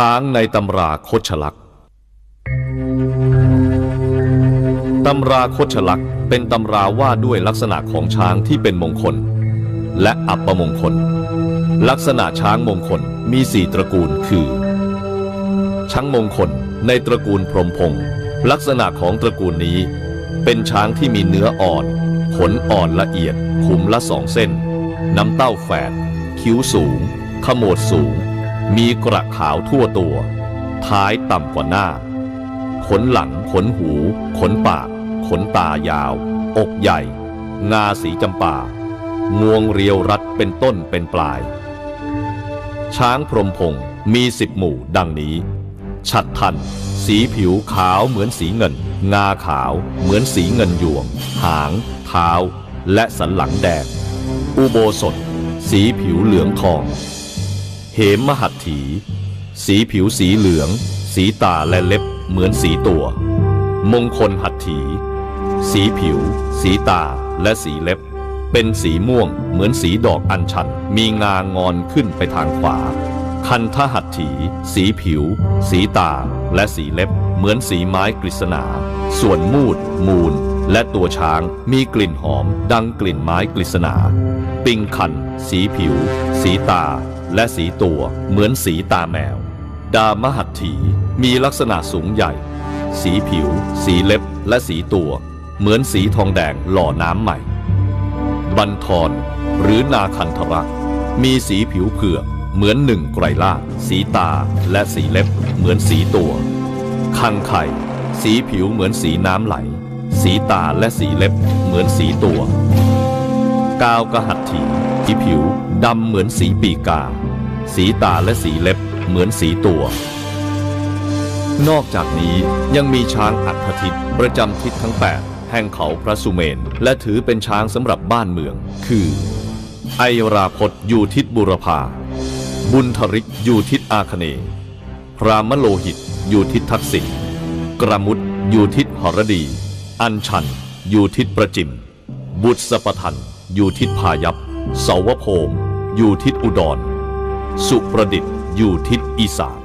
ช้างในตำราโคชลักษ์ตำราโคชลักษ์เป็นตำราว่าด้วยลักษณะของช้างที่เป็นมงคล และอัปมงคล ลักษณะช้างมงคลมีสี่ตระกูลคือ ช้างมงคลในตระกูลพรหมพงศ์ลักษณะของตระกูลนี้ เป็นช้างที่มีเนื้ออ่อน ขนอ่อนละเอียดขุมละสองเส้น น้ำเต้าแฝดคิ้วสูง ขมวดสูง มีกระขาวทั่วตัว ท้ายต่ำกว่าหน้า ขนหลัง ขนหู ขนปาก ขนตายาว อกใหญ่ งาสีจำปางวงเรียวรัดเป็นต้นเป็นปลาย ช้างพรมพงมีสิบหมู่ดังนี้ ฉัดทัน สีผิวขาวเหมือนสีเงิน งาขาวเหมือนสีเงินหยวง หาง เท้า และสันหลังแดง อุโบสถ สีผิวเหลืองทอง เหมมหัตถี สีผิวสีเหลือง สีตาและเล็บเหมือนสีตัว มงคลหัตถี สีผิว สีตาและสีเล็บ เป็นสีม่วงเหมือนสีดอกอัญชัน มีงางอนขึ้นไปทางขวา คันทหัตถี สีผิว สีตาและสีเล็บ เหมือนสีไม้กฤษณา ส่วนมูด มูล และตัวช้างมีกลิ่นหอมดังกลิ่นไม้กฤษณา ปิงคัน สีผิว สีตา และสีตัวเหมือนสีตาแมว ดามหัตถีมีลักษณะสูงใหญ่ สีผิว สีเล็บ และสีตัว เหมือนสีทองแดงหล่อน้ำใหม่ บันทอนหรือนาคันธรักมีสีผิวเผือกเหมือนหนึ่งไกรลาสีตาและสีเล็บเหมือนสีตัว คังไข่ สีผิวเหมือนสีน้ำไหล สีตาและสีเล็บเหมือนสีตัว กาวกระหัตถีสีผิวดำเหมือนสีปีกา สีตาและสีเล็บเหมือนสีตัว นอกจากนี้ยังมีช้างอัฐทิตประจำทิศทั้ง 8 แห่งเขาพระสุเมน และถือเป็นช้างสำหรับบ้านเมือง คือ ไอราพจน์อยู่ทิศบุรพาบุญทริกอยู่ทิศอาคเนย์พรามโลหิตอยู่ทิศทักษิณกระมุดอยู่ทิศหรดี อัญชัน อยู่ทิศประจิม บุตรสปทัน อยู่ทิศพายัพเสาวโพมอยู่ทิศอุดร สุประดิษฐ์อยู่ทิศอีสาน